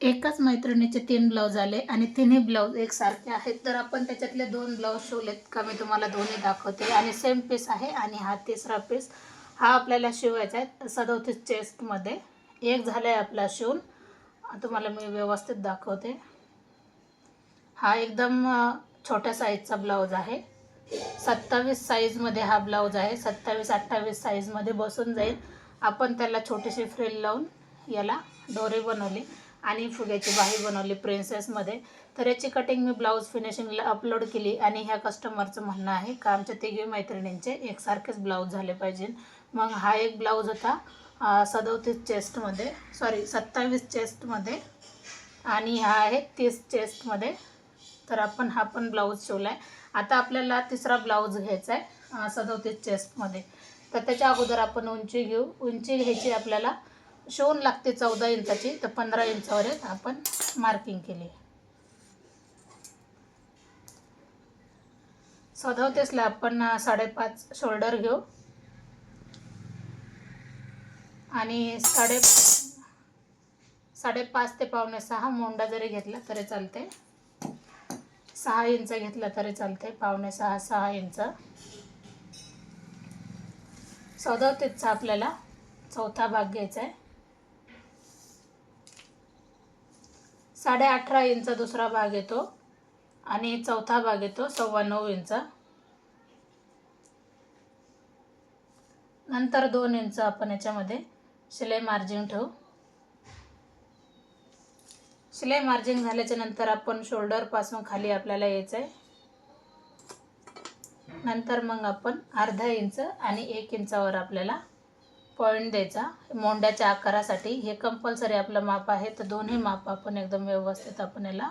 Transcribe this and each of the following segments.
एकाच मैत्रिणीचे तीन ब्लाऊज आले आणि तिन्ही ब्लाऊज एकसारखे आहेत. तर आपण त्याच्यातले दोन ब्लाऊज शिवलेत का मी तुम्हाला दोन्ही दाखवते. आणि सेम पीस आहे आणि हा तिसरा पीस हा आपल्याला शिवायचा आहे. सदोतीस चेस्टमध्ये एक झाला आहे आपला शिवून. तुम्हाला मी व्यवस्थित दाखवते. हा एकदम छोट्या साईजचा ब्लाऊज आहे. सत्तावीस साईजमध्ये हा ब्लाऊज आहे. सत्तावीस अठ्ठावीस साईजमध्ये बसून जाईल. आपण त्याला छोटीशी फ्रिल लावून याला दोरी बनवली. आणि फुग्याची बाही बनवली प्रिन्सेसमध्ये तर याची कटिंग मी ब्लाऊज फिनिशिंगला अपलोड केली आणि ह्या कस्टमरचं म्हणणं आहे का आमच्या तिघी मैत्रिणींचे एकसारखेच ब्लाऊज झाले पाहिजे. मग हा एक ब्लाऊज होता सदोतीस चेस्टमध्ये सॉरी सत्तावीस चेस्टमध्ये आणि हा आहे तीस चेस्टमध्ये तर आपण हा पण ब्लाऊज शिवला आहे आता आपल्याला तिसरा ब्लाऊज घ्यायचा आहे सदोतीस चेस्टमध्ये तर त्याच्या अगोदर आपण उंची घेऊ. उंची घ्यायची आपल्याला शिवून लागते चौदा इंचाची तर पंधरा इंचावर आपण मार्किंग केली. सदवतेसला आपण साडेपाच शोल्डर घेऊ. आणि साडे साडेपाच ते पावणे सहा मोंडा जरी घेतला तरी चालते. सहा इंच घेतला तरी चालते पावणे सहा सहा इंच. सदवतेचा आपल्याला चौथा भाग घ्यायचा आहे. साडे अठरा इंच दुसरा भाग येतो आणि चौथा भाग येतो सव्वा नऊ इंच. नंतर दोन इंच आपण याच्यामध्ये शिलाई मार्जिन ठेवू. शिलाई मार्जिन झाल्याच्यानंतर आपण शोल्डरपासून खाली आपल्याला यायचं आहे नंतर मग आपण अर्धा इंच आणि एक इंचावर आपल्याला पॉईंट द्यायचा. मोंड्याच्या आकारासाठी. हे कंपल्सरी आपलं माप आहे. तर दोन्ही माप आपण एकदम व्यवस्थित आपण याला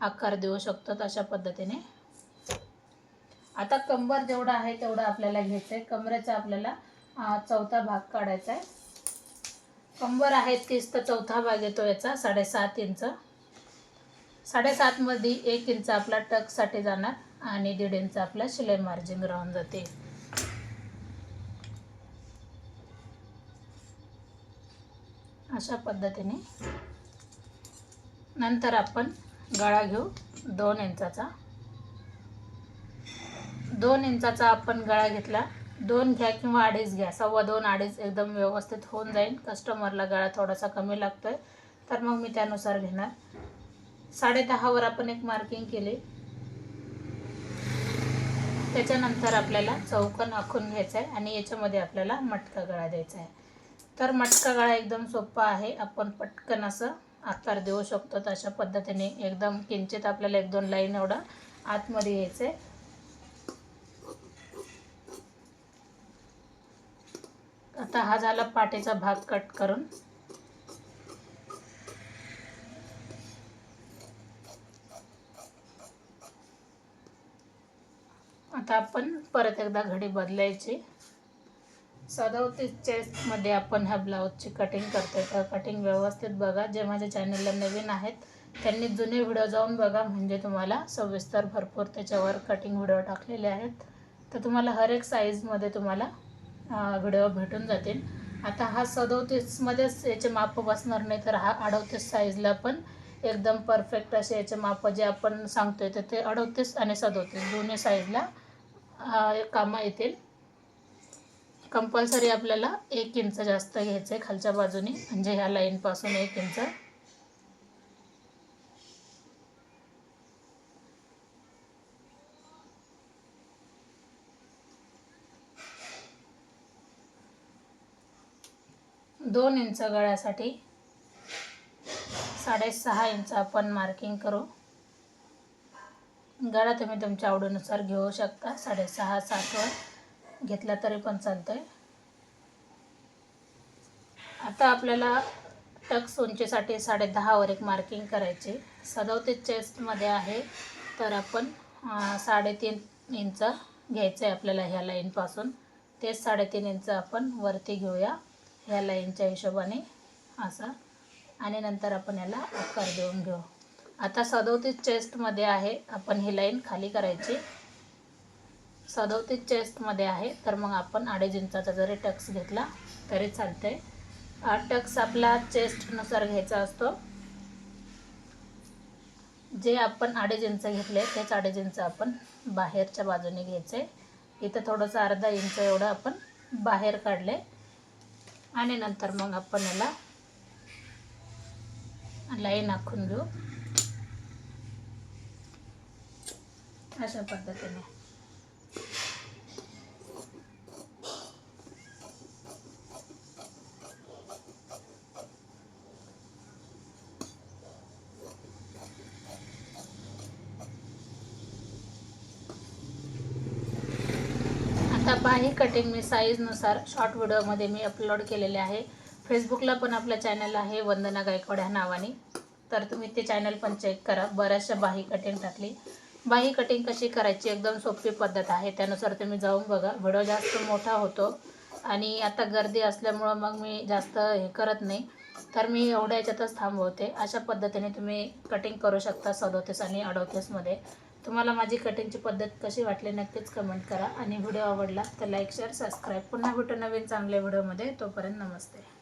आकार देऊ शकतो अशा पद्धतीने. आता कंबर जेवढा आहे तेवढा आपल्याला घ्यायचं आहे कमरेचा आपल्याला चौथा भाग काढायचा आहे. कंबर आहे तीस तर चौथा भाग येतो याचा साडेसात इंच. साडेसातमध्ये एक इंच आपला टकसाठी जाणार आणि दीड इंच आपला शिलाई मार्जिन राहून जाते. अशा पद्धतीने. नंतर आपण गळा घेऊ दोन इंचाचा. दोन इंचाचा आपण गळा घेतला. दोन घ्या किंवा अडीच घ्या. सव्वा दोन अडीच एकदम व्यवस्थित होऊन जाईल. कस्टमरला गळा थोडासा कमी लागतोय. तर मग मी त्यानुसार घेणार. साडे दहावर आपण एक मार्किंग केली. त्याच्यानंतर आपल्याला चौकन आखून घ्यायचं आहे आणि याच्यामध्ये आपल्याला मटका गळा द्यायचा आहे तर मटका गळा एकदम सोपा आहे. आपण पटकन असं आकार देऊ शकतो अशा पद्धतीने. एकदम किंचित आपल्याला एक दोन लाईन एवढं आतमध्ये यायचं. आहे आता हा झाला पाठीचा भाग कट करून. आता आपण परत एकदा घडी बदलायची. सदोतीस चेस्टमध्ये आपण ह्या ब्लाऊजची कटिंग करतोय. तर कटिंग व्यवस्थित बघा. जे माझ्या चॅनलला नवीन आहेत त्यांनी जुने व्हिडिओ जाऊन बघा. म्हणजे तुम्हाला सविस्तर भरपूर त्याच्यावर कटिंग व्हिडिओ टाकलेले आहेत. तर तुम्हाला हर एक साईजमध्ये तुम्हाला व्हिडिओ भेटून जातील. आता हा सदोतीसमध्येच याचे माप बसणार नाही तर हा अडोतीस साईजला पण एकदम परफेक्ट असे याचे माप जे आपण सांगतोय तर ते अडोतीस आणि सदोतीस दोन्ही साईजला कामं येतील. कंपल्सरी आपल्याला एक इंच जास्त घ्यायचं आहे खालच्या बाजूने म्हणजे ह्या लाईनपासून एक इंच. दोन इंच गळ्यासाठी साडेसहा इंच आपण मार्किंग करू. गळा तुम्ही तुमच्या आवडीनुसार घेऊ शकता साडेसहा सातवर घेतला तरी पण चालतं आहे आता आपल्याला टक्स उंचीसाठी साडे दहावर एक मार्किंग करायची. सदोतीस चेस्टमध्ये आहे तर आपण साडेतीन इंच घ्यायचं आहे आपल्याला ह्या लाईनपासून तेच साडेतीन इंच आपण वरती घेऊया ह्या लाईनच्या हिशोबाने असं. आणि नंतर आपण याला आकार देऊन घेऊ. आता सदोतीस चेस्टमध्ये आहे आपण ही लाईन खाली करायची. सदोतीस चेस्टमध्ये आहे तर मग आपण अडीच इंचाचा जरी टक्स घेतला तरी चालते टक्स आपला चेस्टनुसार घ्यायचा असतो. जे आपण अडीच इंच घेतले तेच अडीच इंच आपण बाहेरच्या बाजूने घ्यायचे इथं थोडंसं अर्धा इंच एवढं आपण बाहेर काढले आणि नंतर मग आपण याला लाईन आखून घेऊ. अशा पद्धतीने. बाही कटिंग मी साईजनुसार शॉर्ट व्हिडिओमध्ये मी अपलोड केलेले आहे. फेसबुकला पण आपलं चॅनल आहे वंदना गायकवाड ह्या नावाने. तर तुम्ही ते चॅनल पण चेक करा. बऱ्याचशा बाही कटिंग टाकली. बाही कटिंग कशी करायची एकदम सोपी पद्धत आहे. त्यानुसार तुम्ही जाऊन बघा. व्हिडिओ जास्त मोठा होतो आणि आता गर्दी असल्यामुळं मग मी जास्त हे करत नाही. तर मी एवढ्या याच्यातच थांबवते. अशा पद्धतीने तुम्ही कटिंग करू शकता सदोतीस आणि अडोतीसमध्ये. तुम्हाला माझी कटिंगची पद्धत कशी वाटली नक्कीच कमेंट करा. आणि व्हिडिओ आवडला तर लाईक शेअर सबस्क्राईब पुन्हा भेटू नवीन चांगल्या व्हिडिओमध्ये तोपर्यंत नमस्ते.